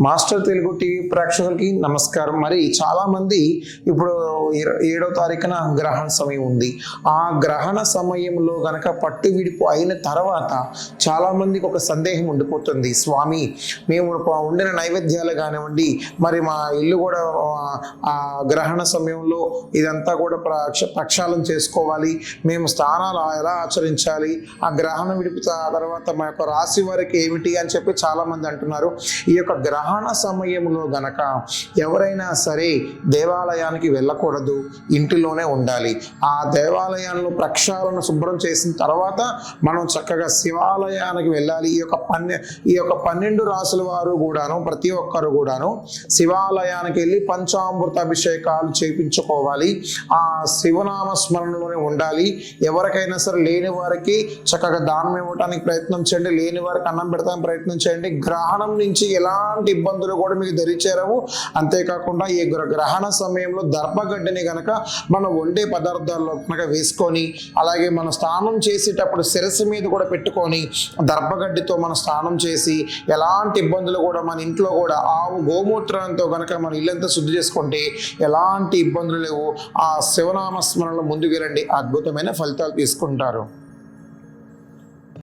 Master Telugu TV ప్రేక్షకులకి నమస్కారం. మరి చాలా మంది ఇప్పుడు ఏడో తారీఖున గ్రహణ సమయం ఉంది. ఆ గ్రహణ సమయంలో గనక పట్టు విడిపు అయిన తర్వాత చాలా మందికి ఒక సందేహం ఉండిపోతుంది. స్వామి మేము ఉండిన నైవేద్యాలు కానివ్వండి మరి మా ఇల్లు కూడా ఆ, గ్రహణ సమయంలో ఇదంతా కూడా ప్రక్ష ప్రక్షాళన చేసుకోవాలి. మేము స్థానాలు ఎలా ఆచరించాలి? ఆ గ్రహణం విడిపు తర్వాత మా యొక్క రాశి వారికి ఏమిటి? అని చెప్పి చాలా మంది అంటున్నారు. ఈ యొక్క గ్రహణ సమయంలో గనక ఎవరైనా సరే దేవాలయానికి వెళ్ళకూడదు ఇంటిలోనే ఉండాలి. ఆ దేవాలయాల్లో ప్రక్షాళన శుభ్రం చేసిన తర్వాత మనం చక్కగా శివాలయానికి వెళ్ళాలి. ఈ యొక్క పన్నె ఈ యొక్క పన్నెండు రాసుల వారు కూడాను ప్రతి ఒక్కరు కూడాను శివాలయానికి వెళ్ళి పంచామృత అభిషేకాలు చేయించుకోవాలి ఆ శివనామ స్మరణలోనే ఉండాలి. ఎవరికైనా సరే లేని వారికి చక్కగా దానం ఇవ్వడానికి ప్రయత్నం చేయండి. లేని వారికి అన్నం పెడతానికి ప్రయత్నం చేయండి. గ్రహణం నుంచి ఎలాంటి ఇబ్బందులు కూడా మీకు దరిచేరవు. అంతేకాకుండా ఈ గ్రహణ సమయంలో దర్భగడ్డిని కనుక మనం వండే పదార్థాల్లో కనుక వేసుకొని అలాగే మనం స్నానం చేసేటప్పుడు శిరస్సు మీద కూడా పెట్టుకొని దర్భగడ్డితో మనం స్నానం చేసి ఎలాంటి ఇబ్బందులు కూడా మన ఇంట్లో కూడా ఆవు గోమూత్రంతో కనుక మన ఇల్లంతా శుద్ధి చేసుకుంటే ఎలాంటి ఇబ్బందులు లేవు. ఆ శివనామస్మరణలో ముందుకు రండి. అద్భుతమైన ఫలితాలు తీసుకుంటారు.